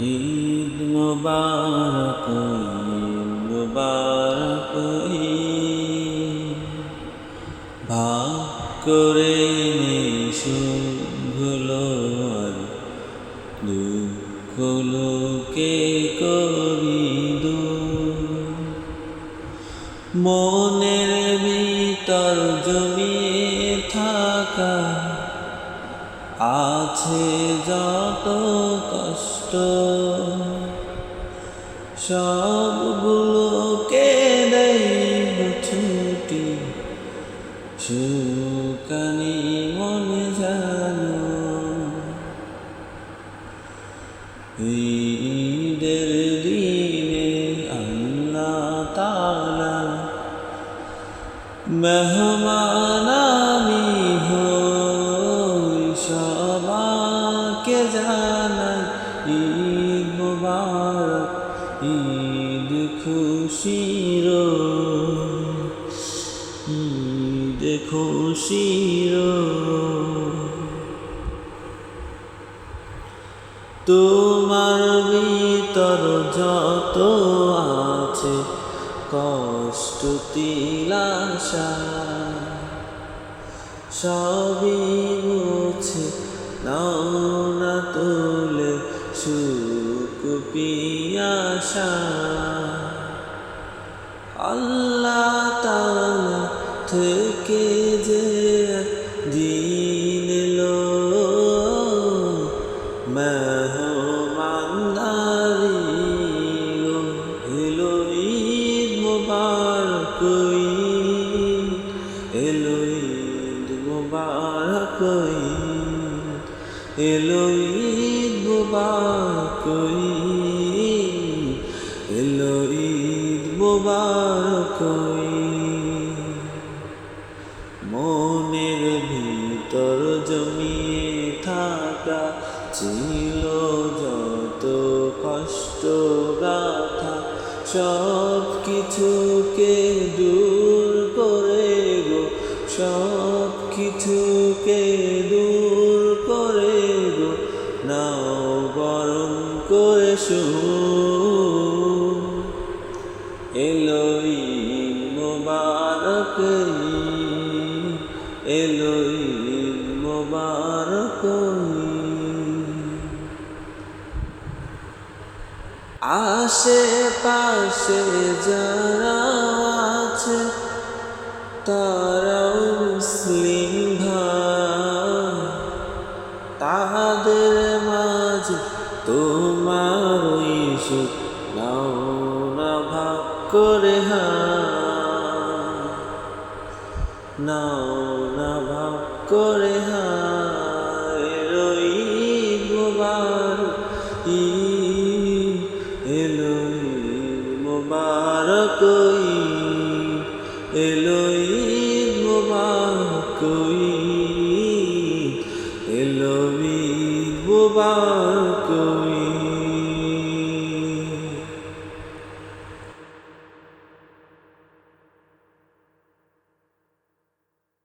ঈদ মুবারক ঈদ মুবারক ভাগ করে শুভলো দুঃখ লোকে করি দূর। মনের ভিতর জমিয়ে থাকা আছে যত কষ্ট সবগুলোকে দেব ছুটি। সুকানি মনে জানো ঈদের দিনে আল্লাহ তালা মেহমান ঈদ খুশির ঈদ খুশির তোমার ভিতর যত আছে কষ্ট তিলাশা সবই মুছে নাও না পিয়াসা আল্লাহ তালা থেকে যে দিন লো মেহমানদারি এলো ঈদ মুবারক এলো ঈদ মুবারক এলো ঈদ মুবারক ঈদ মুবারক মনের ভিতর জমিয়ে থাকা ছিল যত কষ্ট গাথা সব কিছুকে দূর করে গো সব কিছুকে দূর করে গো। নাও বরণ করে শুন। আশে পাশে যারা আছে তারাও মুসলিম তাদের মাঝে তোমার ভাগ করে নাও না ভাগ করে হায় এলো ঈদ মুবারক ঈদ এলো ঈদ মুবারক ঈদ এলো ঈদ মুবারক